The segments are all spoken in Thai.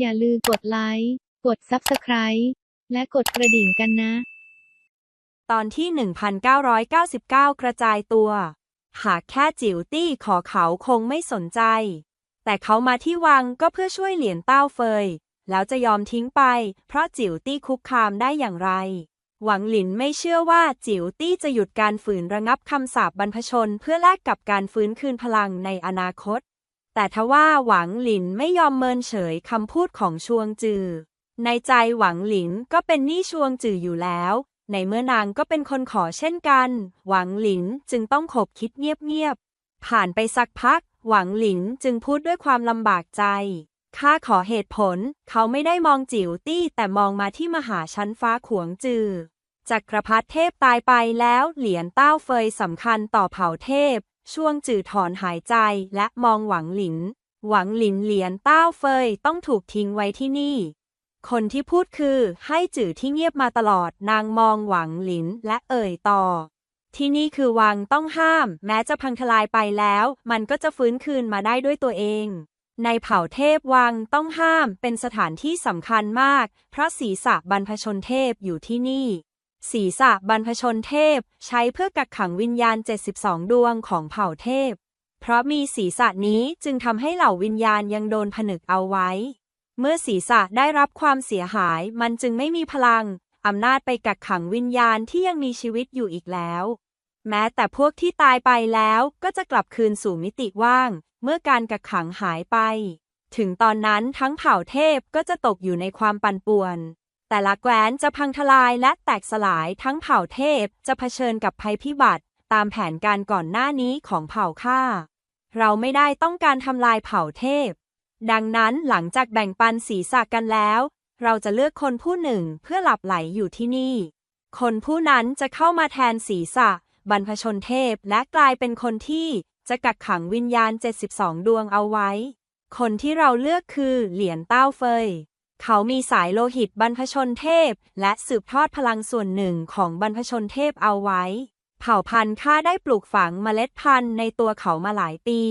อย่าลืมกดไลค์ กด Subscribe และกดกระดิ่งกันนะ ตอนที่ 1999 กระจายตัว หากแค่จิ๋วตี้ขอเขาคงไม่สนใจ แต่เขามาที่วังก็เพื่อช่วยเหรียญเต้าเฟย แล้วจะยอมทิ้งไป เพราะจิ๋วตี้คุกคามได้อย่างไร หวังหลินไม่เชื่อว่าจิ๋วตี้จะหยุดการฝืนระงับคำสาปบรรพชน เพื่อแลกกับการฟื้นคืนพลังในอนาคต แต่ทว่าหวังหลินไม่ยอมเมินเฉยคำพูดของชวงจือ ในใจหวังหลินก็เป็นหนี้ชวงจืออยู่แล้ว ในเมื่อนางก็เป็นคนขอเช่นกัน หวังหลินจึงต้องขบคิดเงียบๆ ผ่านไปสักพัก หวังหลินจึงพูดด้วยความลำบากใจ ข้าขอเหตุผล เขาไม่ได้มองจิ๋วตี้แต่มองมาที่มหาชั้นฟ้าขวงจือ จักรพรรดิเทพตายไปแล้วเหรียญเต้าเฟยสำคัญต่อเผ่าเทพ ช่วงจือถอนหายใจและมองหวังหลิน หวังหลินเหรียญเต้าเฟยต้องถูกทิ้งไว้ที่นี่ คนที่พูดคือให้จื่อที่เงียบมาตลอดนางมองหวังหลินและเอ่ยต่อ ที่นี่คือวังต้องห้าม แม้จะพังทลายไปแล้ว มันก็จะฟื้นคืนมาได้ด้วยตัวเองในเผ่าเทพวังต้องห้ามเป็นสถานที่สำคัญมาก เพราะศีรษะบรรพชนเทพอยู่ที่นี่ ศีรษะบรรพชนเทพ ใช้เพื่อกักขังวิญญาณ 72 ดวงของเผ่าเทพ เพราะมีศีรษะนี้จึงทำให้เหล่าวิญญาณยังโดนผนึกเอาไว้ เมื่อศีรษะได้รับความเสียหายมันจึงไม่มีพลังอำนาจไปกักขังวิญญาณที่ยังมีชีวิตอยู่อีกแล้ว แม้แต่พวกที่ตายไปแล้วก็จะกลับคืนสู่มิติว่าง เมื่อการกักขังหายไป ถึงตอนนั้นทั้งเผ่าเทพก็จะตกอยู่ในความปั่นป่วน แต่ละแคว้นจะพังทลายและแตกสลายทั้งเผ่าเทพจะเผชิญกับภัยพิบัติ ตามแผนการก่อนหน้านี้ของเผ่าข้า เราไม่ได้ต้องการทำลายเผ่าเทพ ดังนั้นหลังจากแบ่งปันศีรษะกันแล้ว เราจะเลือกคนผู้หนึ่งเพื่อหลับไหลอยู่ที่นี่ คนผู้นั้นจะเข้ามาแทนศีรษะ บรรพชนเทพและกลายเป็นคนที่จะกักขังวิญญาณ 72 ดวงเอาไว้ คนที่เราเลือกคือเหรียญเต้าเฟย เขามีสายโลหิตบรรพชนเทพ และสืบทอดพลังส่วนหนึ่งของบรรพชนเทพเอาไว้ เผ่าพันธุ์ข้าได้ปลูกฝังเมล็ดพันธุ์ในตัวเขามาหลายปี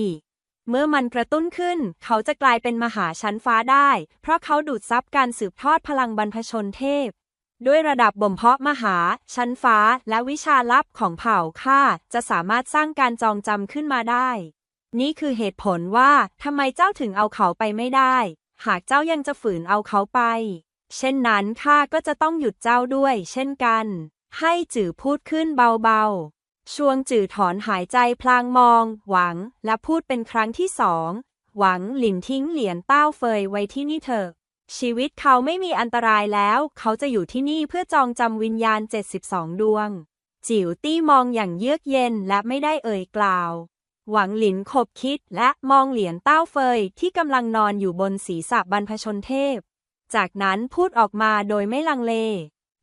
เมื่อมันกระตุ้นขึ้น เขาจะกลายเป็นมหาชั้นฟ้าได้ เพราะเขาดูดซับการสืบทอดพลังบรรพชนเทพ ด้วยระดับบ่มเพาะมหา ชั้นฟ้า และวิชาลับของเผ่าข้าจะสามารถสร้างการจองจำขึ้นมาได้ นี่คือเหตุผลว่าทำไมเจ้าถึงเอาเขาไปไม่ได้ หากเจ้ายังจะฝืนเอาเขาไป เช่นนั้นข้าก็จะต้องหยุดเจ้าด้วย เช่นกัน ให้จื่อพูดขึ้นเบาๆช่วงจื่อถอนหายใจพลางมอง หวัง และพูดเป็นครั้งที่สอง หวังหลินทิ้งเหรียญเต้าเฟยไว้ที่นี่เถอะ ชีวิตเขาไม่มีอันตรายแล้ว เขาจะอยู่ที่นี่เพื่อจองจำวิญญาณ 72 ดวง จิ๋วตี้มองอย่างเยือกเย็นและไม่ได้เอ่ยกล่าว หวังหลินขบคิดและมองเหรียญเต้าเฟยที่กำลังนอนอยู่บนศีรษะบรรพชนเทพ จากนั้นพูดออกมาโดยไม่ลังเล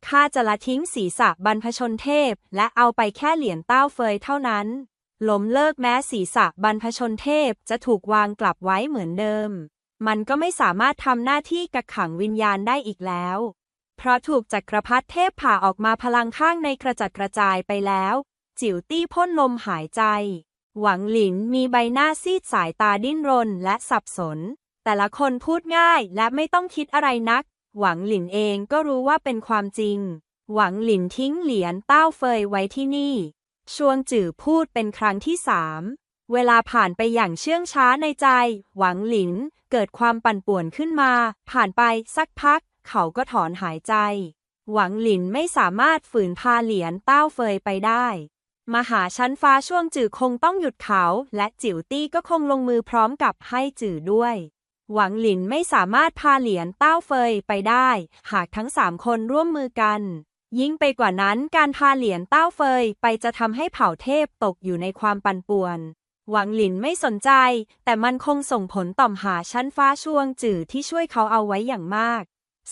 ข้าจะละทิ้งศีรษะบรรพชนเทพ และเอาไปแค่เหรียญเต้าเฟยเท่านั้น ล้มเลิกแม้ศีรษะบรรพชนเทพจะถูกวางกลับไว้เหมือนเดิม มันก็ไม่สามารถทำหน้าที่กักขังวิญญาณได้อีกแล้ว เพราะถูกจักรพรรดิเทพผ่าออกมาพลังข้างในกระจัดกระจายไปแล้ว จิ๋วตี้พ่นลมหายใจ หวังหลินมีใบหน้าซีดสายตาดิ้นรนและสับสน แต่ละคนพูดง่ายและไม่ต้องคิดอะไรนัก หวังหลินเองก็รู้ว่าเป็นความจริง หวังหลินทิ้งเหรียญเต้าเฟยไว้ที่นี่ ชวงจื่อพูดเป็นครั้งที่สามเวลาผ่านไปอย่างเชื่องช้าในใจ หวังหลินเกิดความปั่นป่วนขึ้นมา ผ่านไปสักพัก เขาก็ถอนหายใจ หวังหลินไม่สามารถฝืนพาเหรียญเต้าเฟยไปได้ มหาชั้นฟ้าช่วงจื่อคงต้องหยุดเขา และจิ๋วตี้ก็คงลงมือพร้อมกับให้จื่อด้วย หวังหลินไม่สามารถพาเหรียญเต้าเฟยไปได้ หากทั้งสามคนร่วมมือกัน ยิ่งไปกว่านั้นการพาเหรียญเต้าเฟยไปจะทำให้เผ่าเทพตกอยู่ในความปั่นป่วน หวังหลินไม่สนใจ แต่มันคงส่งผลต่อมหาชั้นฟ้าช่วงจื่อที่ช่วยเขาเอาไว้อย่างมาก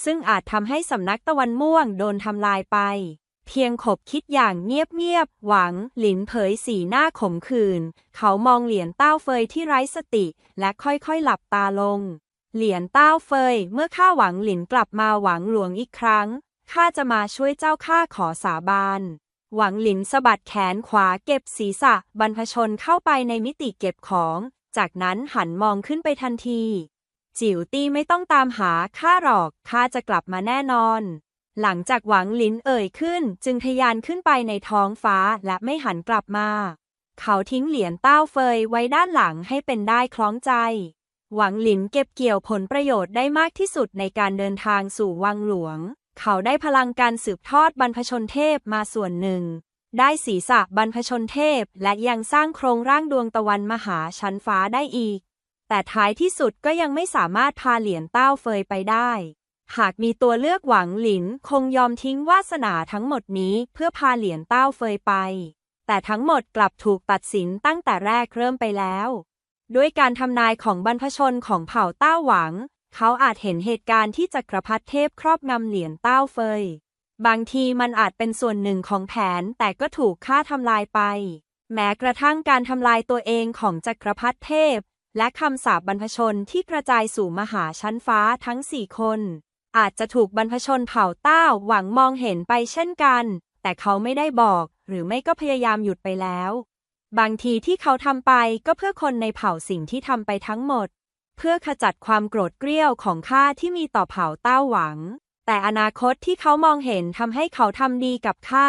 ซึ่งอาจทำให้สำนักตะวันม่วงโดนทำลายไป เพียงขบคิดอย่างเงียบๆ หวัง หลินเผยสีหน้าขมขื่น เขามองเหรียญเต้าเฟยที่ไร้สติ และค่อยๆ หลับตาลง เหรียญเต้าเฟย เมื่อข้าหวังหลินกลับมาหวังหลวงอีกครั้ง ข้าจะมาช่วยเจ้าข้าขอสาบาน หวังหลินสะบัดแขนขวาเก็บศีรษะ บรรพชนเข้าไปในมิติเก็บของ จากนั้นหันมองขึ้นไปทันที จิ๋วตี้ไม่ต้องตามหาข้าหรอก ข้าจะกลับมาแน่นอน หลังจากหวังลินเอ่ยขึ้น จึงทยานขึ้นไปในท้องฟ้าและไม่หันกลับมา เขาทิ้งเหรียญเต้าเฟยไว้ด้านหลังให้เป็นได้คล้องใจ หวังลินเก็บเกี่ยวผลประโยชน์ได้มากที่สุดในการเดินทางสู่วังหลวง เขาได้พลังการสืบทอดบรรพชนเทพมาส่วนหนึ่ง ได้ศีรษะบรรพชนเทพและยังสร้างโครงร่างดวงตะวันมหาชั้นฟ้าได้อีก แต่ท้ายที่สุดก็ยังไม่สามารถพาเหรียญเต้าเฟยไปได้ หากมีตัวเลือกหวังหลิน คงยอมทิ้งวาสนาทั้งหมดนี้เพื่อพาเหรียญเต้าเฟยไป แต่ทั้งหมดกลับถูกตัดสินตั้งแต่แรกเริ่มไปแล้ว ด้วยการทำนายของบรรพชนของเผ่าเต้าหวัง เขาอาจเห็นเหตุการณ์ที่จักรพรรดิเทพครอบงำเหรียญเต้าเฟย บางทีมันอาจเป็นส่วนหนึ่งของแผนแต่ก็ถูกฆ่าทำลายไป แม้กระทั่งการทำลายตัวเองของจักรพรรดิเทพ และคำสาปบรรพชนที่กระจายสู่มหาชั้นฟ้าทั้งสี่คน อาจจะถูกบรรพชนเผ่าเต้าหวังมองเห็นไปเช่นกัน แต่เขาไม่ได้บอก หรือไม่ก็พยายามหยุดไปแล้ว บางทีที่เขาทำไปก็เพื่อคนในเผ่าสิ่งที่ทำไปทั้งหมด เพื่อขจัดความโกรธเกรี้ยวของข้าที่มีต่อเผ่าเต้าหวัง แต่อนาคตที่เขามองเห็นทำให้เขาทำดีกับข้า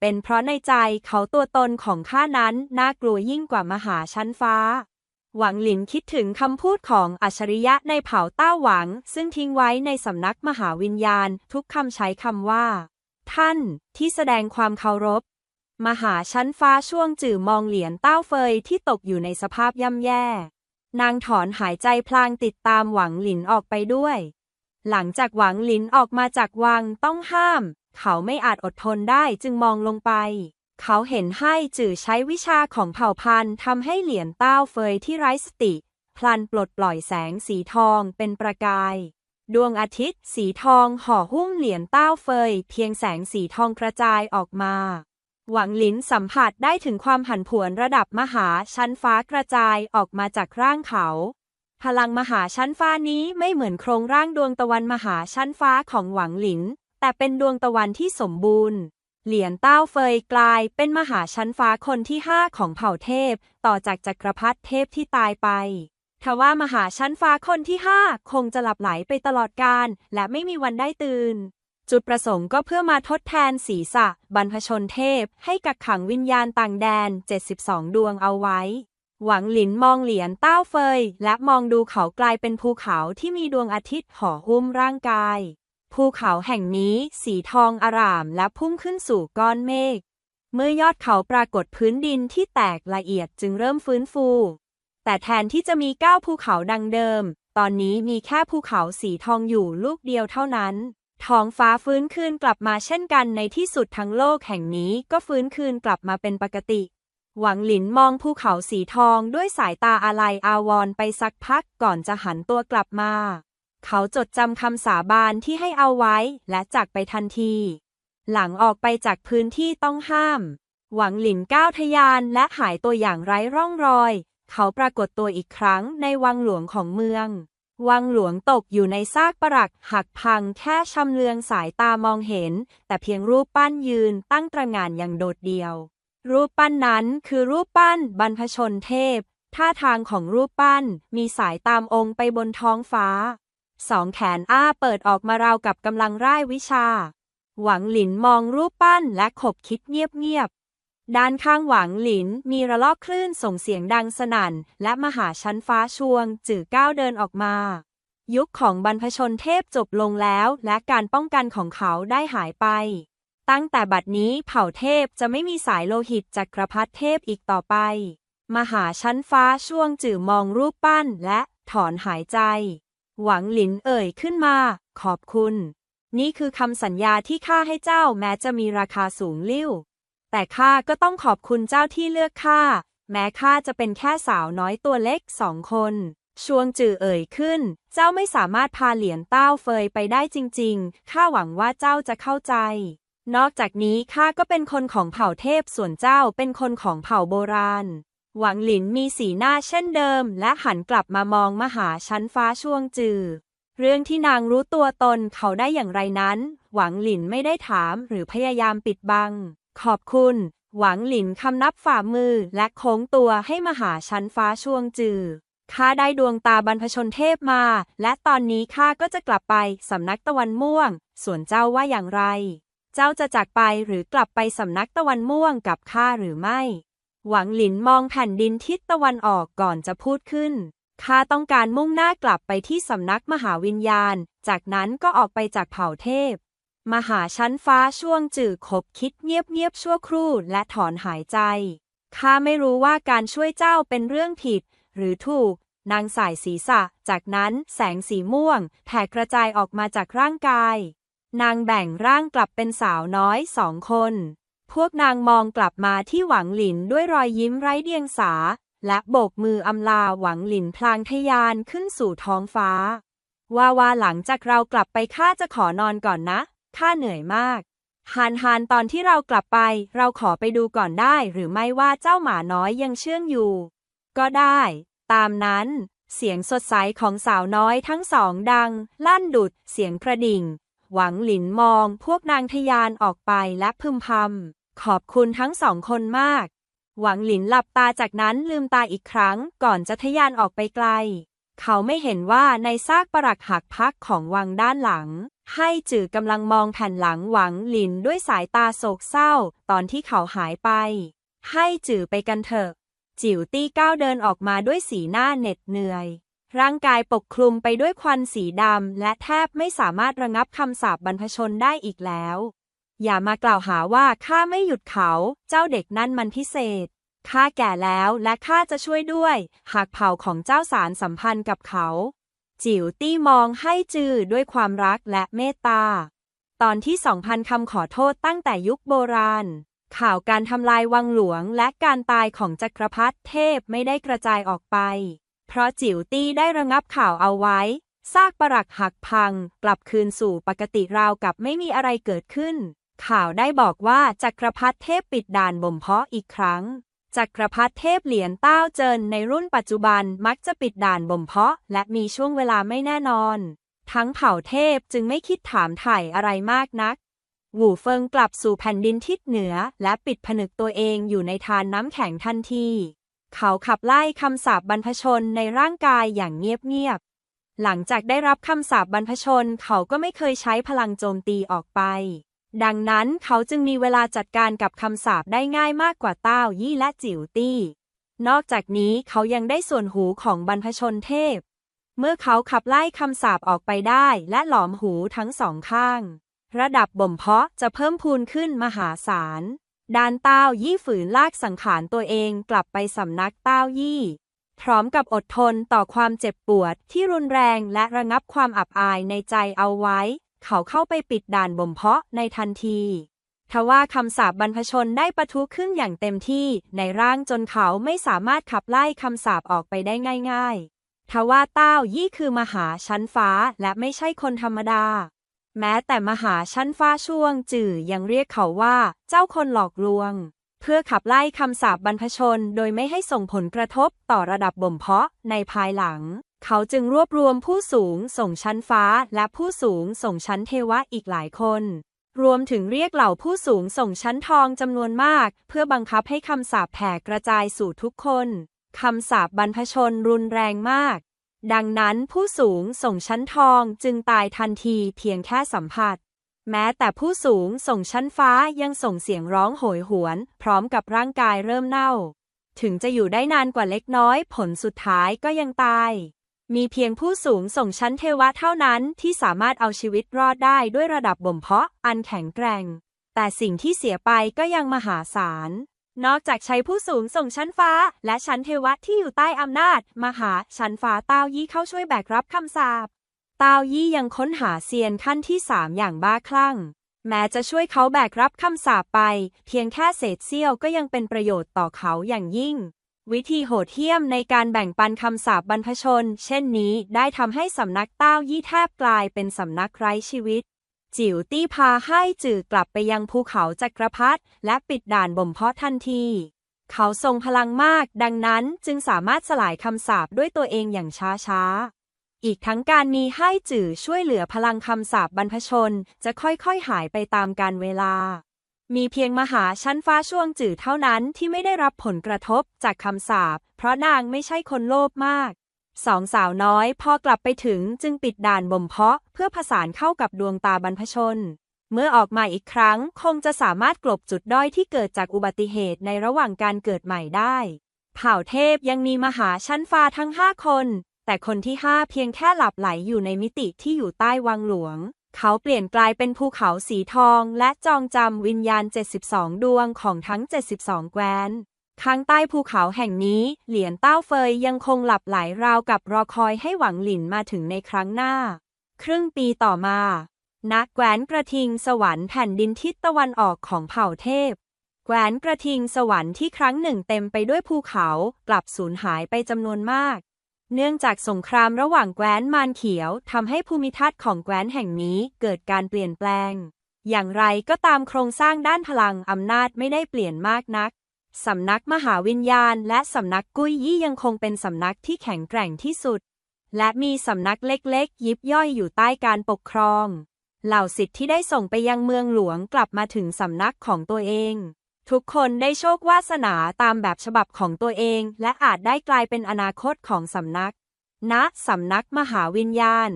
เป็นเพราะในใจเขาตัวตนของข้านั้นน่ากลัวยิ่งกว่ามหาชั้นฟ้า หวังหลินคิดถึงคำพูดของอัจฉริยะในเผ่าต้าหวัง ซึ่งทิ้งไว้ในสำนักมหาวิญญาณ ทุกคำใช้คำว่า ท่านที่แสดงความเคารพ มหาชั้นฟ้าช่วงจื่อมองเหรียญเต้าเฟยที่ตกอยู่ในสภาพย่ำแย่ นางถอนหายใจพลางติดตามหวังหลินออกไปด้วย หลังจากหวังหลินออกมาจากวังต้องห้าม เขาไม่อาจอดทนได้จึงมองลงไป เขาเห็นให้จื่อใช้วิชาของเผ่าพันธุ์ทำให้เหรียญเต้าเฟยที่ไร้สติ พลันปลดปล่อยแสงสีทองเป็นประกาย ดวงอาทิตย์ สีทองห่อหุ้มเหรียญเต้าเฟย เพียงแสงสีทองกระจายออกมา หวังหลินสัมผัสได้ถึงความผันผวนระดับมหาชั้นฟ้ากระจายออกมาจากร่างเขา พลังมหาชั้นฟ้านี้ไม่เหมือนโครงร่างดวงตะวันมหาชั้นฟ้าของหวังหลิน แต่เป็นดวงตะวันที่สมบูรณ์ เหรียญเต้าเฟยกลายเป็นมหาชั้นฟ้าคนที่ห้าของเผ่าเทพ ต่อจากจักรพรรดิเทพที่ตายไปทว่ามหาชั้นฟ้าคนที่ห้าคงจะหลับไหลไปตลอดกาลและไม่มีวันได้ตื่น จุดประสงค์ก็เพื่อมาทดแทนศีรษะ บรรพชนเทพ ให้กักขังวิญญาณต่างแดน 72 ดวงเอาไว้ หวังหลินมองเหรียญเต้าเฟย และมองดูเขากลายเป็นภูเขาที่มีดวงอาทิตย์ห่อหุ้มร่างกาย ภูเขาแห่งนี้สีทองอร่ามและพุ่งขึ้นสู่ก้อนเมฆ เมื่อยอดเขาปรากฏพื้นดินที่แตกละเอียดจึงเริ่มฟื้นฟู แต่แทนที่จะมีเก้าภูเขาดังเดิม ตอนนี้มีแค่ภูเขาสีทองอยู่ลูกเดียวเท่านั้นท้องฟ้าฟื้นคืนกลับมาเช่นกันในที่สุดทั้งโลกแห่งนี้ก็ฟื้นคืนกลับมาเป็นปกติ หวังหลินมองภูเขาสีทองด้วยสายตาอาลัยอาวรณ์ไปสักพักก่อนจะหันตัวกลับมา เขาจดจำคำสาบานที่ให้เอาไว้และจากไปทันที หลังออกไปจากพื้นที่ต้องห้าม หวังหลินก้าวทยานและหายตัวอย่างไร้ร่องรอย เขาปรากฏตัวอีกครั้งในวังหลวงของเมือง วังหลวงตกอยู่ในซากปรักหักพังแค่ชำเลืองสายตามองเห็น แต่เพียงรูปปั้นยืนตั้งตระงานอย่างโดดเดี่ยว รูปปั้นนั้นคือรูปปั้นบรรพชนเทพท่าทางของรูปปั้นมีสายตามองค์ไปบนท้องฟ้า สองแขนอ้าเปิดออกมาราวกับกำลังร่ายวิชา หวังหลินมองรูปปั้นและขบคิดเงียบๆ ด้านข้างหวังหลินมีระลอกคลื่นส่งเสียงดังสนั่น และมหาชั้นฟ้าช่วง จื่อก้าวเดินออกมา ยุคของบรรพชนเทพจบลงแล้วและการป้องกันของเขาได้หายไป ตั้งแต่บัดนี้เผ่าเทพจะไม่มีสายโลหิตจักรพรรดิเทพอีกต่อไป มหาชั้นฟ้าช่วงจื่อมองรูปปั้นและถอนหายใจ หวังหลินเอ่ยขึ้นมา ขอบคุณ นี่คือคำสัญญาที่ข้าให้เจ้าแม้จะมีราคาสูงลิ่ว แต่ข้าก็ต้องขอบคุณเจ้าที่เลือกข้า แม้ข้าจะเป็นแค่สาวน้อยตัวเล็กสองคน ชวงจือเอ่ยขึ้น เจ้าไม่สามารถพาเหรียญเต้าเฟยไปได้จริง ๆ ข้าหวังว่าเจ้าจะเข้าใจ นอกจากนี้ข้าก็เป็นคนของเผ่าเทพส่วนเจ้าเป็นคนของเผ่าโบราณ หวังหลินมีสีหน้าเช่นเดิม และหันกลับมามองมหาชั้นฟ้าช่วงจือ เรื่องที่นางรู้ตัวตนเขาได้อย่างไรนั้น หวังหลินไม่ได้ถามหรือพยายามปิดบัง ขอบคุณ หวังหลินคำนับฝ่ามือและโค้งตัวให้มหาชั้นฟ้าช่วงจือข้าได้ดวงตาบรรพชนเทพมา และตอนนี้ข้าก็จะกลับไปสำนักตะวันม่วง ส่วนเจ้าว่าอย่างไร เจ้าจะจากไปหรือกลับไปสำนักตะวันม่วงกับข้าหรือไม่ หวังหลินมองแผ่นดินทิศตะวันออกก่อนจะพูดขึ้น ข้าต้องการมุ่งหน้ากลับไปที่สำนักมหาวิญญาณ จากนั้นก็ออกไปจากเผ่าเทพ มหาชั้นฟ้าช่วงจื่อขบคิดเงียบๆชั่วครู่และถอนหายใจ ข้าไม่รู้ว่าการช่วยเจ้าเป็นเรื่องผิด หรือถูก นางสายศีรษะ จากนั้นแสงสีม่วงแผ่กระจายออกมาจากร่างกาย นางแบ่งร่างกลับเป็นสาวน้อยสองคน พวกนางมองกลับมาที่หวังหลินด้วยรอยยิ้มไร้เดียงสา และโบกมืออำลาหวังหลินพลางทะยานขึ้นสู่ท้องฟ้า ว่าว่าหลังจากเรากลับไปข้าจะขอนอนก่อนนะข้าเหนื่อยมากฮานฮานตอนที่เรากลับไป เราขอไปดูก่อนได้หรือไม่ว่าเจ้าหมาน้อยยังเชื่องอยู่ ก็ได้ ตามนั้น เสียงสดใสของสาวน้อยทั้งสองดัง ลั่นดุด เสียงกระดิ่ง หวังหลินมองพวกนางทะยานออกไปและพึมพำ ขอบคุณทั้งสองคนมาก หวังหลินหลับตาจากนั้นลืมตาอีกครั้งก่อนจะทะยานออกไปไกล เขาไม่เห็นว่าในซากปรักหักพักของวังด้านหลัง ให้จือกำลังมองแผ่นหลังหวังหลินด้วยสายตาโศกเศร้า ตอนที่เขาหายไป ให้จือไปกันเถอะ จิ๋วตี้ก้าวเดินออกมาด้วยสีหน้าเหน็ดเหนื่อย ร่างกายปกคลุมไปด้วยควันสีดำและแทบไม่สามารถระงับคำสาปบรรพชนได้อีกแล้ว อย่ามากล่าวหาว่าข้าไม่หยุดเขา เจ้าเด็กนั่นมันพิเศษ ข้าแก่แล้วและข้าจะช่วยด้วย หากเผ่าของเจ้าสารสัมพันธ์กับเขา จิ๋วตี้มองให้จือด้วยความรักและเมตตา ตอนที่2,000คำขอโทษตั้งแต่ยุคโบราณ ข่าวการทำลายวังหลวงและการตายของจักรพรรดิเทพไม่ได้กระจายออกไป เพราะจิ๋วตี้ได้ระงับข่าวเอาไว้ซากปรักหักพัง กลับคืนสู่ปกติราวกับไม่มีอะไรเกิดขึ้น ข่าวได้บอกว่าจักรพรรดิเทพปิดด่านบ่มเพาะอีกครั้ง จักรพรรดิเทพเหรียญเต้าเจินในรุ่นปัจจุบันมักจะปิดด่านบ่มเพาะ และมีช่วงเวลาไม่แน่นอน ทั้งเผ่าเทพจึงไม่คิดถามถ่ายอะไรมากนัก หวูเฟิงกลับสู่แผ่นดินทิศเหนือ และปิดผนึกตัวเองอยู่ในทานน้ำแข็งทันที เขาขับไล่คำสาปบรรพชนในร่างกายอย่างเงียบๆหลังจากได้รับคำสาปบรรพชนเขาก็ไม่เคยใช้พลังโจมตีออกไป ดังนั้นเขาจึงมีเวลาจัดการกับคำสาปได้ง่ายมากกว่าเต้ายี่และจิ๋วตี้ นอกจากนี้เขายังได้ส่วนหูของบรรพชนเทพ เมื่อเขาขับไล่คำสาปออกไปได้และหลอมหูทั้งสองข้าง ระดับบ่มเพาะจะเพิ่มพูนขึ้นมหาศาลดานเต้ายี่ฝืนลากสังขารตัวเองกลับไปสำนักเต้ายี่ พร้อมกับอดทนต่อความเจ็บปวดที่รุนแรงและระงับความอับอายในใจเอาไว้ เขาเข้าไปปิดด่านบ่มเพาะในทันทีทว่าคำสาปบรรพชนได้ประทุขึ้นอย่างเต็มที่ในร่างจนเขาไม่สามารถขับไล่คำสาปออกไปได้ง่ายๆ ทว่าเต้ายี่คือมหาชั้นฟ้าและไม่ใช่คนธรรมดา แม้แต่มหาชั้นฟ้าช่วงจื่อยังเรียกเขาว่าเจ้าคนหลอกลวง เพื่อขับไล่คำสาปบรรพชนโดยไม่ให้ส่งผลกระทบต่อระดับบ่มเพาะในภายหลัง เขาจึงรวบรวมผู้สูงส่งชั้นฟ้าและผู้สูงส่งชั้นเทวะอีกหลายคน รวมถึงเรียกเหล่าผู้สูงส่งชั้นทองจำนวนมาก เพื่อบังคับให้คำสาปแผ่กระจายสู่ทุกคนคำสาปบรรพชนรุนแรงมาก ดังนั้นผู้สูงส่งชั้นทองจึงตายทันทีเพียงแค่สัมผัส แม้แต่ผู้สูงส่งชั้นฟ้ายังส่งเสียงร้องโหยหวน พร้อมกับร่างกายเริ่มเน่า ถึงจะอยู่ได้นานกว่าเล็กน้อย ผลสุดท้ายก็ยังตาย มีเพียงผู้สูงส่งชั้นเทวะเท่านั้นที่สามารถเอาชีวิตรอดได้ด้วยระดับบ่มเพาะอันแข็งแกร่ง แต่สิ่งที่เสียไปก็ยังมหาศาล นอกจากใช้ผู้สูงส่งชั้นฟ้า และชั้นเทวะที่อยู่ใต้อำนาจ มหาชั้นฟ้าเต้ายี่เข้าช่วยแบกรับคำสาปเต้ายี่ยังค้นหาเซียนขั้นที่สามอย่างบ้าคลั่ง แม้จะช่วยเขาแบกรับคำสาปไป เพียงแค่เศษเสี้ยวก็ยังเป็นประโยชน์ต่อเขาอย่างยิ่ง วิธีโหดเหี้ยมในการแบ่งปันคำสาปบรรพชน เช่นนี้ได้ทำให้สำนักเต้ายี่แทบกลายเป็นสำนักไร้ชีวิต จิ๋วตี้พาให้จื่อกลับไปยังภูเขาจักรพรรดิและปิดด่านบ่มเพาะทันที เขาทรงพลังมาก ดังนั้นจึงสามารถสลายคำสาปด้วยตัวเองอย่างช้าๆอีกทั้งการมีให้จื่อช่วยเหลือพลังคำสาปบรรพชน จะค่อยๆหายไปตามกาลเวลา มีเพียงมหาชั้นฟ้าช่วงจื่อเท่านั้นที่ไม่ได้รับผลกระทบจากคำสาป เพราะนางไม่ใช่คนโลภมากสองสาวน้อยพอกลับไปถึงจึงปิดด่านบ่มเพาะเพื่อผสานเข้ากับดวงตาบรรพชน เมื่อออกมาอีกครั้งคงจะสามารถกลบจุดด้อยที่เกิดจากอุบัติเหตุในระหว่างการเกิดใหม่ได้ เผ่าเทพยังมีมหาชั้นฟ้าทั้งห้าคน แต่คนที่ห้าเพียงแค่หลับไหลอยู่ในมิติที่อยู่ใต้วังหลวง เขาเปลี่ยนกลายเป็นภูเขาสีทองและจองจำวิญญาณ 72 ดวงของทั้ง 72 แคว้นข้างใต้ภูเขาแห่งนี้ เหรียญเต้าเฟยยังคงหลับไหลราวกับรอคอยให้หวังหลินมาถึงในครั้งหน้า ครึ่งปีต่อมาณแคว้นกระทิงสวรรค์แผ่นดินทิศตะวันออกของเผ่าเทพแคว้นกระทิงสวรรค์ที่ครั้งหนึ่งเต็มไปด้วยภูเขา กลับสูญหายไปจำนวนมาก เนื่องจากสงครามระหว่างแคว้นมารเขียวทำให้ภูมิทัศน์ของแคว้นแห่งนี้เกิดการเปลี่ยนแปลง อย่างไรก็ตามโครงสร้างด้านพลังอำนาจไม่ได้เปลี่ยนมากนัก สำนักมหาวิญญาณ และสำนักกุ้ยยี่ยังคงเป็นสำนักที่แข็งแกร่งที่สุด และมีสำนักเล็กๆ ยิบย่อยอยู่ใต้การปกครอง เหล่าสิทธิ์ที่ได้ส่งไปยังเมืองหลวงกลับมาถึงสำนักของตัวเอง ทุกคนได้โชควาสนาตามแบบฉบับของตัวเอง และอาจได้กลายเป็นอนาคตของสำนักณสำนักมหาวิญญาณ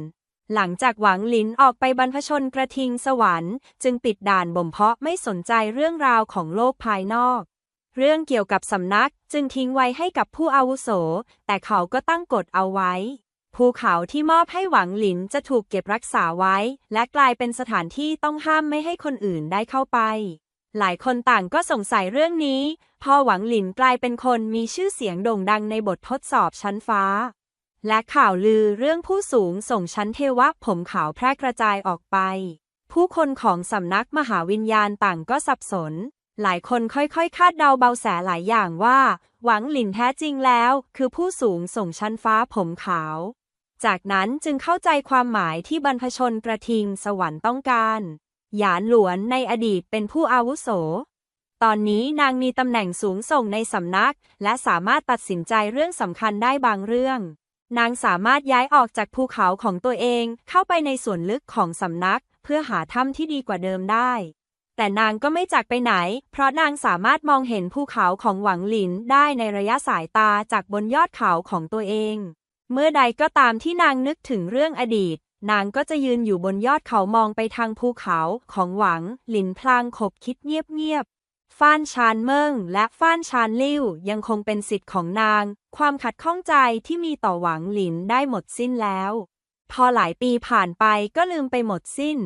หลังจากหวังหลินออกไปบรรพชนกระทิงสวรรค์ จึงปิดด่านบ่มเพาะไม่สนใจเรื่องราวของโลกภายนอก เรื่องเกี่ยวกับสำนักจึงทิ้งไว้ให้กับผู้อาวุโส แต่เขาก็ตั้งกฎเอาไว้ภูเขาที่มอบให้หวังหลินจะถูกเก็บรักษาไว้ และกลายเป็นสถานที่ต้องห้ามไม่ให้คนอื่นได้เข้าไป หลายคนต่างก็สงสัยเรื่องนี้พอหวังหลินกลายเป็นคนมีชื่อเสียงโด่งดังในบททดสอบชั้นฟ้า และข่าวลือเรื่องผู้สูงส่งชั้นเทวะผมขาวแพร่กระจายออกไป ผู้คนของสำนักมหาวิญญาณต่างก็สับสน หลายคนค่อยๆ คาดเดาเบาแสหลายอย่างว่า หวังหลินแท้จริงแล้ว คือผู้สูงส่งชั้นฟ้าผมขาว จากนั้นจึงเข้าใจความหมายที่บรรพชนกระทิงสวรรค์ต้องการ หยานหลวนในอดีตเป็นผู้อาวุโส ตอนนี้นางมีตำแหน่งสูงส่งในสำนัก และสามารถตัดสินใจเรื่องสำคัญได้บางเรื่อง นางสามารถย้ายออกจากภูเขาของตัวเองเข้าไปในส่วนลึกของสำนัก เพื่อหาถ้ำที่ดีกว่าเดิมได้ แต่นางก็ไม่จากไปไหน เพราะนางสามารถมองเห็นภูเขาของหวังหลินได้ในระยะสายตาจากบนยอดเขาของตัวเองเมื่อใดก็ตามที่นางนึกถึงเรื่องอดีต นางก็จะยืนอยู่บนยอดเขามองไปทางภูเขาของหวัง หลินพลางขบคิดเงียบๆ ฟ้านชานเมิงและฟ้านชานลิ่วยังคงเป็นสิทธิ์ของนาง ความขัดข้องใจที่มีต่อหวังหลินได้หมดสิ้นแล้ว พอหลายปีผ่านไปก็ลืมไปหมดสิ้น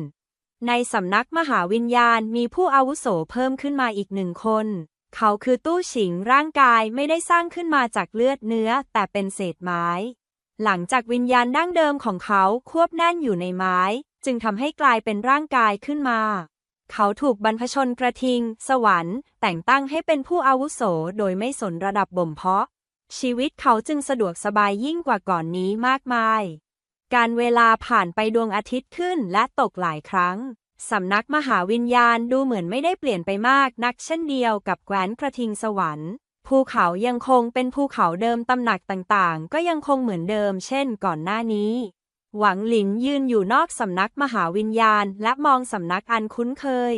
ในสำนักมหาวิญญาณมีผู้อาวุโสเพิ่มขึ้นมาอีกหนึ่งคน เขาคือตู้ฉิงร่างกายไม่ได้สร้างขึ้นมาจากเลือดเนื้อแต่เป็นเศษไม้ หลังจากวิญญาณดั้งเดิมของเขาควบแน่นอยู่ในไม้ จึงทำให้กลายเป็นร่างกายขึ้นมา เขาถูกบรรพชนกระทิง สวรรค์ แต่งตั้งให้เป็นผู้อาวุโสโดยไม่สนระดับบ่มเพาะ ชีวิตเขาจึงสะดวกสบายยิ่งกว่าก่อนนี้มากมาย การเวลาผ่านไปดวงอาทิตย์ขึ้นและตกหลายครั้งสำนักมหาวิญญาณดูเหมือนไม่ได้เปลี่ยนไปมากนักเช่นเดียวกับแคว้นกระทิงสวรรค์ ภูเขายังคงเป็นภูเขาเดิมตำหนักต่างๆ ก็ยังคงเหมือนเดิม เช่นก่อนหน้านี้ หวังหลินยืนอยู่นอกสำนักมหาวิญญาณ และมองสำนักอันคุ้นเคย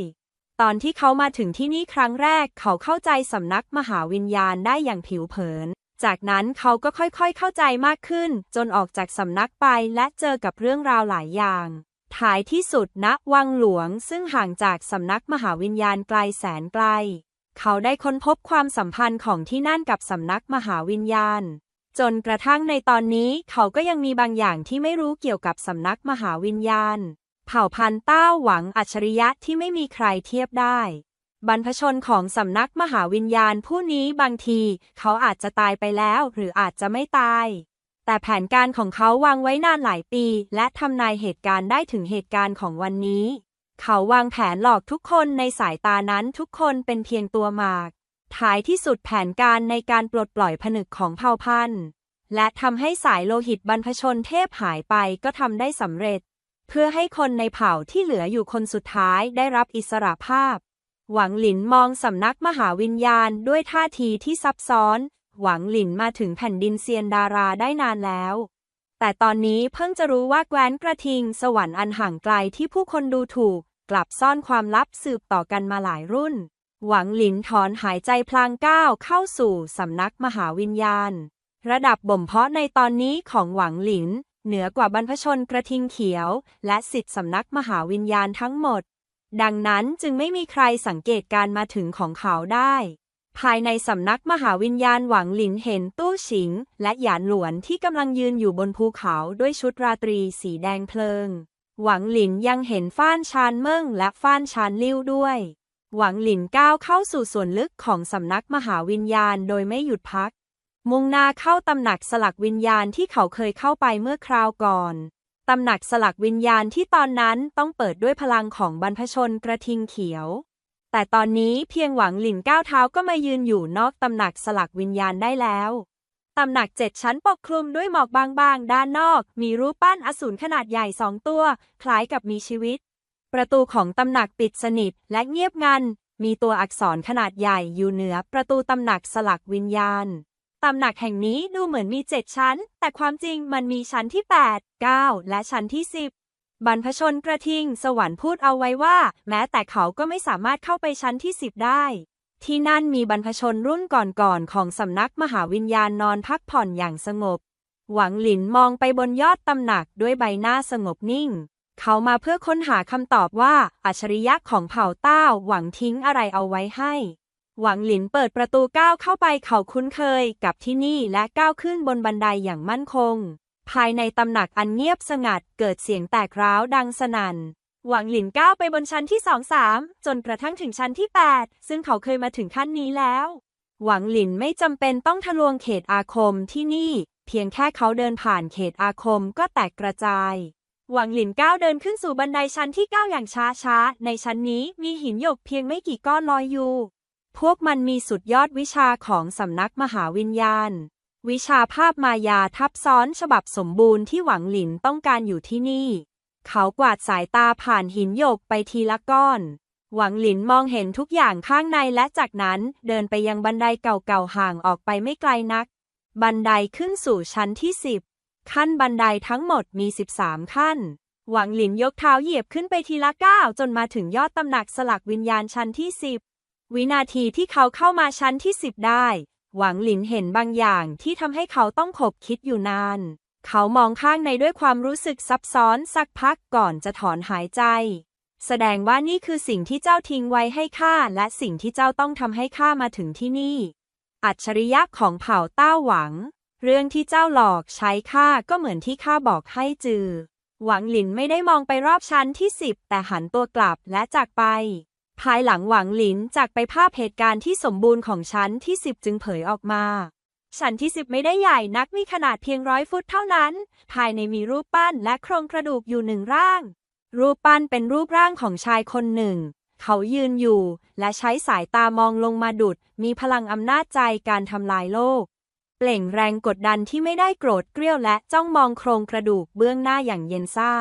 ตอนที่เขามาถึงที่นี่ครั้งแรก เขาเข้าใจสำนักมหาวิญญาณได้อย่างผิวเผิน จากนั้นเขาก็ค่อยๆเข้าใจมากขึ้น จนออกจากสำนักไปและเจอกับเรื่องราวหลายอย่างท้ายที่สุดณวังหลวงซึ่งห่างจากสำนักมหาวิญญาณไกลแสนไกล เขาได้ค้นพบความสัมพันธ์ของที่นั่นกับสำนักมหาวิญญาณ จนกระทั่งในตอนนี้เขาก็ยังมีบางอย่างที่ไม่รู้เกี่ยวกับสำนักมหาวิญญาณ เผ่าพันธุ์ต้าหวังอัจฉริยะที่ไม่มีใครเทียบได้ บรรพชนของสำนักมหาวิญญาณผู้นี้บางทีเขาอาจจะตายไปแล้วหรืออาจจะไม่ตายแต่แผนการของเขาวางไว้นานหลายปี และทำนายเหตุการณ์ได้ถึงเหตุการณ์ของวันนี้ เขาวางแผนหลอกทุกคนในสายตานั้นทุกคนเป็นเพียงตัวหมาก ท้ายที่สุดแผนการในการปลดปล่อยผนึกของเผ่าพันธุ์ และทำให้สายโลหิตบรรพชนเทพหายไปก็ทำได้สำเร็จ เพื่อให้คนในเผ่าที่เหลืออยู่คนสุดท้ายได้รับอิสรภาพ หวังหลินมองสำนักมหาวิญญาณด้วยท่าทีที่ซับซ้อน หวังหลินมาถึงแผ่นดินเซียนดาราได้นานแล้ว แต่ตอนนี้เพิ่งจะรู้ว่าแคว้นกระทิง สวรรค์อันห่างไกลที่ผู้คนดูถูก กลับซ่อนความลับสืบต่อกันมาหลายรุ่น หวังหลินถอนหายใจพลางก้าวเข้าสู่สำนักมหาวิญญาณ ระดับบ่มเพาะในตอนนี้ของหวังหลิน เหนือกว่าบรรพชนกระทิงเขียว และสิทธิสำนักมหาวิญญาณทั้งหมด ดังนั้นจึงไม่มีใครสังเกตการมาถึงของเขาได้ ภายในสำนักมหาวิญญาณหวังหลินเห็นตู้ฉิง และหยานหลวนที่กำลังยืนอยู่บนภูเขาด้วยชุดราตรีสีแดงเพลิง หวังหลินยังเห็นฟ้านชานเมิ่งและฟ้านชานลิ้วด้วย หวังหลินก้าวเข้าสู่ส่วนลึกของสำนักมหาวิญญาณโดยไม่หยุดพัก มุ่งหน้าเข้าตำหนักสลักวิญญาณที่เขาเคยเข้าไปเมื่อคราวก่อนตำหนักสลักวิญญาณที่ตอนนั้นต้องเปิดด้วยพลังของบรรพชนกระทิงเขียว แต่ตอนนี้เพียงหวังหลินก้าวเท้าก็มายืนอยู่นอกตำหนักสลักวิญญาณได้แล้ว ตำหนักเจ็ดชั้นปกคลุมด้วยหมอกบางๆ ด้านนอก มีรูปปั้นอสูรขนาดใหญ่สองตัว คล้ายกับมีชีวิต ประตูของตำหนักปิดสนิทและเงียบงัน มีตัวอักษรขนาดใหญ่อยู่เหนือประตูตำหนักสลักวิญญาณ ตำหนักแห่งนี้ดูเหมือนมีเจ็ดชั้น แต่ความจริงมันมีชั้นที่ 8 9 และชั้นที่ 10 บรรพชนกระทิง สวรรค์พูดเอาไว้ว่า แม้แต่เขาก็ไม่สามารถเข้าไปชั้นที่10ได้ ที่นั่นมีบรรพชนรุ่นก่อนๆของสำนักมหาวิญญาณนอนพักผ่อนอย่างสงบ หวังหลินมองไปบนยอดตำหนักด้วยใบหน้าสงบนิ่ง เขามาเพื่อค้นหาคำตอบว่า อัจฉริยะของเผ่าเต้าหวังทิ้งอะไรเอาไว้ให้ หวังหลินเปิดประตูก้าวเข้าไปเขาคุ้นเคยกับที่นี่และก้าวขึ้นบนบันไดอย่างมั่นคง ภายในตำหนักอันเงียบสงัดเกิดเสียงแตกร้าวดังสนั่น หวังหลินก้าวไปบนชั้นที่สองสามจนกระทั่งถึงชั้นที่ 8 ซึ่งเขาเคยมาถึงขั้นนี้แล้ว หวังหลินไม่จำเป็นต้องทะลวงเขตอาคมที่นี่ เพียงแค่เขาเดินผ่านเขตอาคมก็แตกกระจาย หวังหลินก้าวเดินขึ้นสู่บันไดชั้นที่ 9 อย่างช้าๆ ในชั้นนี้มีหินหยกเพียงไม่กี่ก้อนลอยอยู่ พวกมันมีสุดยอดวิชาของสำนักมหาวิญญาณ วิชาภาพมายาทับซ้อนฉบับสมบูรณ์ที่หวังหลินต้องการอยู่ที่นี่ เขากวาดสายตาผ่านหินหยกไปทีละก้อน หวังหลินมองเห็นทุกอย่างข้างในและจากนั้นเดินไปยังบันไดเก่าๆห่างออกไปไม่ไกลนัก บันไดขึ้นสู่ชั้นที่10ขั้นบันไดทั้งหมดมี13ขั้น หวังหลินยกเท้าเหยียบขึ้นไปทีละก้าวจนมาถึงยอดตำหนักสลักวิญญาณชั้นที่10วินาทีที่เขาเข้ามาชั้นที่10ได้ หวังหลินเห็นบางอย่างที่ทำให้เขาต้องขบคิดอยู่นาน เขามองข้างในด้วยความรู้สึกซับซ้อนสักพักก่อนจะถอนหายใจ แสดงว่านี่คือสิ่งที่เจ้าทิ้งไว้ให้ข้าและสิ่งที่เจ้าต้องทำให้ข้ามาถึงที่นี่ อัจฉริยะของเผ่าเต้าหวัง เรื่องที่เจ้าหลอกใช้ข้าก็เหมือนที่ข้าบอกให้จือ หวังหลินไม่ได้มองไปรอบชั้นที่สิบแต่หันตัวกลับและจากไป ภายหลังหวังหลินจากไปภาพเหตุการณ์ที่สมบูรณ์ของชั้นที่สิบจึงเผยออกมา ชั้นที่สิบไม่ได้ใหญ่นักมีขนาดเพียงร้อยฟุตเท่านั้น ภายในมีรูปปั้นและโครงกระดูกอยู่หนึ่งร่าง รูปปั้นเป็นรูปร่างของชายคนหนึ่ง เขายืนอยู่ และใช้สายตามองลงมาดุด มีพลังอำนาจใจการทำลายโลก เปล่งแรงกดดันที่ไม่ได้โกรธเกรี้ยวและจ้องมองโครงกระดูกเบื้องหน้าอย่างเย็นซ่า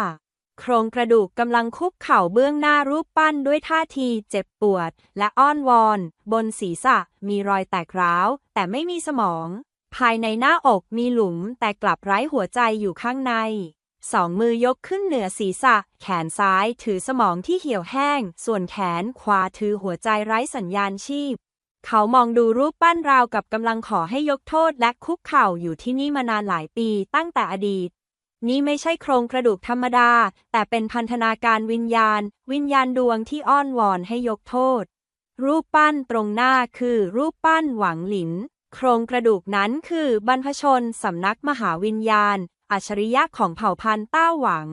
โครงกระดูกกำลังคุกเข่าเบื้องหน้ารูปปั้นด้วยท่าทีเจ็บปวด และอ้อนวอน บนศีรษะมีรอยแตกร้าว แต่ไม่มีสมอง ภายในหน้าอกมีหลุมแต่กลับไร้หัวใจอยู่ข้างใน สองมือยกขึ้นเหนือศีรษะ แขนซ้ายถือสมองที่เหี่ยวแห้ง ส่วนแขนขวาถือหัวใจไร้สัญญาณชีพ เขามองดูรูปปั้นราวกับกำลังขอให้ยกโทษและคุกเข่าอยู่ที่นี่มานานหลายปีตั้งแต่อดีต นี่ไม่ใช่โครงกระดูกธรรมดา แต่เป็นพันธนาการวิญญาณ วิญญาณดวงที่อ้อนวอนให้ยกโทษ รูปปั้นตรงหน้าคือรูปปั้นหวังหลิน โครงกระดูกนั้นคือบรรพชนสำนักมหาวิญญาณ อัจฉริยะของเผ่าพันธุ์ต้าหวัง